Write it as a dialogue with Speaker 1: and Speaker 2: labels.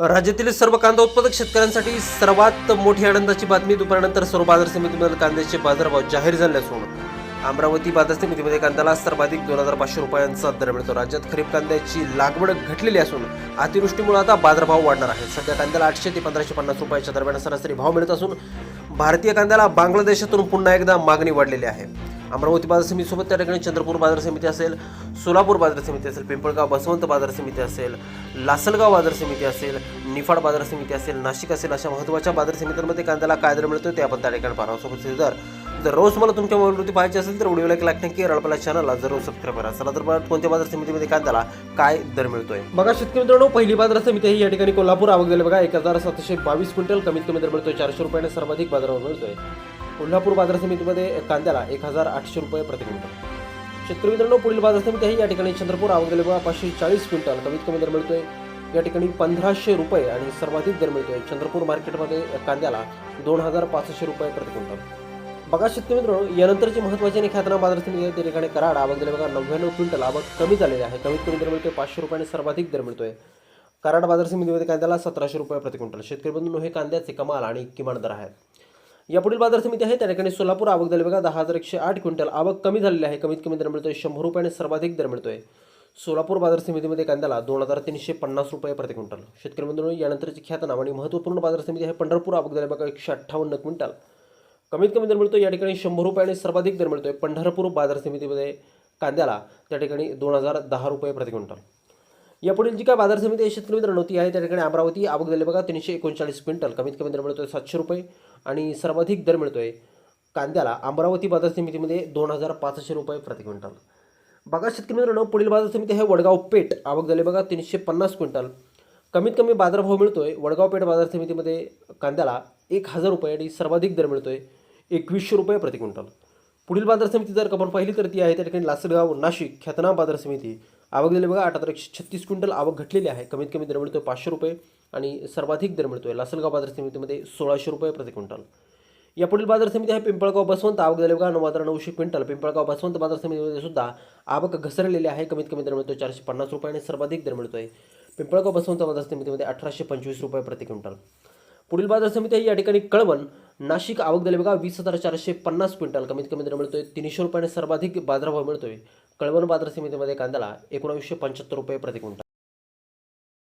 Speaker 1: राज्यातील सर्व कांदा उत्पादक शेतकऱ्यांसाठी सर्वात मोठी आनंदाची बातमी दुपारनंतर सर्व बाजार समितीमधील कांद्याचे बाजारभाव जाहीर झाले असून अमरावती बाजार समितीमध्ये कांद्याला सर्वाधिक दोन हजार पाचशे रुपयांचा दर मिळतो. राज्यात खरीप कांद्याची लागवड घटलेली असून अतिवृष्टीमुळे आता बाजारभाव वाढणार आहे. सध्या कांद्याला आठशे ते पंधराशे पन्नास रुपयाच्या दरम्यान सरासरी भाव मिळत असून भारतीय कांद्याला बांगलादेशातून पुन्हा एकदा मागणी वाढलेली आहे. अमरावती बाजार समितीसोबत त्या ठिकाणी चंद्रपूर बाजार समिती असेल सोलापूर बाजार समिती असेल पिंपळगाव बसवंत बाजार समिती असेल लासलगाव बाजार समिती असेल निफाड बाजार समिती असेल नाशिक असेल अशा महत्त्वाच्या बाजार समित्यांमध्ये कांद्याला काय दर मिळतो ते आपण त्या ठिकाणी पाहणार सोबत दर जर रोज मला तुमच्या मोबाईलवरती पाहायचे असेल तर व्हिडिओला एक लाईक नक्की रळपला चॅनलला जरूर सबस्क्राईब करा. चला तर कोणत्या बाजार समितीमध्ये कांद्याला काय दर मिळतोय? बघा शेतकरी मित्रांनो पहिली बाजार समिती ही या ठिकाणी कोल्हापूर आवक झाली. बघा एक हजार सातशे बावीस क्विंटल कमीत कमी दर मिळतोय. चारशे रुपयाने सर्वाधिक बाजारावर मिळतोय. कोल्हापूर बाजार समितीमध्ये कांद्याला एक हजार आठशे रुपये प्रति क्विंटल. शेतकरी मित्रांनो पुढील बाजार समिती आहे. या ठिकाणी चंद्रपूर आवक बघा पाचशे चाळीस क्विंटल. कमीत कमी दर मिळतोय. या ठिकाणी पंधराशे रुपये आणि सर्वाधिक दर मिळतोय. चंद्रपूर मार्केटमध्ये कांद्याला दोन हजार पाचशे रुपये प्रति क्विंटल. बघा शेतकरी मित्रांनो यानंतरची महत्त्वाची आणि ख्यातना बाजार समिती आहे. त्या ठिकाणी कराड आवक बघा नव्याण्णव क्विंटल. आवक कमी झालेली आहे. कमीत कमी दर मिळतोय पाचशे रुपये आणि सर्वाधिक दर मिळतोय. कराड बाजार समितीमध्ये कांद्याला सतराशे रुपये प्रति क्विंटल. शेतकरी बंधूंनो हे कांद्याचे कमाल आणि किमान दर आहेत. यापुढील बाजार समिती आहे त्या ठिकाणी सोलापूर आवक झाली बघा दहा हजार एकशे आठ क्विंटल आवक कमी झालेली आहे. कमीत कमी दर मिळतोय शंभर रुपयाने आणि सर्वाधिक दर मिळतोय. सोलापूर बाजार समितीमध्ये कांद्याला दोन हजार तीनशे पन्नास रुपये प्रति क्विंटल. शेतकरी बंधू यानंतरची ख्यातनाम आणि महत्त्वपूर्ण बाजार समिती आहे पंढरपूर आवक झाली बघा एकशे अठ्ठावन्न क्विंटल. कमीत कमी दर मिळतो या ठिकाणी शंभर रुपयाने सर्वाधिक दर मिळतोय पंढरपूर बाजार समितीमध्ये कांद्याला त्या ठिकाणी दोन हजार दहा रुपये प्रति क्विंटल. यापुढील जी काय बाजार समिती आहे शेतकरी मित्रांनो ती आहे त्या ठिकाणी अमरावती आवक झाली बघा तीनशे एकोणचाळीस क्विंटल. कमीत कमी दर मिळतोय सातशे रुपये आणि सर्वाधिक दर मिळतोय कांद्याला अमरावती बाजार समितीमध्ये दोन हजार पाचशे रुपये प्रति क्विंटल. बघा शेतकरी मित्रांनो पुढील बाजार समिती आहे वडगाव पेठ आवक झाली बघा तीनशे पन्नास क्विंटल. कमीत कमी बाजारभाव मिळतोय वडगाव पेठ बाजार समितीमध्ये कांद्याला एक हजार रुपये आणि सर्वाधिक दर मिळतोय एकवीसशे रुपये प्रति क्विंटल. पुढील बाजार समिती जर आपण पाहिली तर ती आहे त्या ठिकाणी लासलगाव नाशिक ख्यातनाम बाजार समिती आवक दिली बघा आठ हजार एकशे छत्तीस क्विंटल आवक घटलेली आहे. कमीत कमी दर मिळतोय पाचशे रुपये आणि सर्वाधिक दर मिळतोय. लासलगाव बाजार समितीमध्ये सोळाशे रुपये प्रति क्विंटल. या पुढील बाजार समिती आहे पिंपळगाव बसवंत. आवक झाले बघा नऊ हजार नऊशे क्विंटल. पिंपळगाव बसवंत बाजार समितीमध्ये सुद्धा आवक घसरलेली आहे. कमीत कमी दर मिळतोय चारशे पन्नास रुपये आणि सर्वाधिक दर मिळतोय. पिंपळगाव बसवंत बाजार समितीमध्ये अठराशे पंचवीस रुपये प्रति क्विंटल. पुढील बाजार समिती आहे या ठिकाणी कळवण. नाशिक आवक झाले बघा वीस हजार चारशे पन्नास क्विंटल. कमीत कमी दर मिळतोय तीनशे रुपये आणि सर्वाधिक बाजारभाव मिळतोय. कळवण बाजार समितीमध्ये कांद्याला एकोणावीसशे पंच्याहत्तर रुपये प्रति क्विंटल.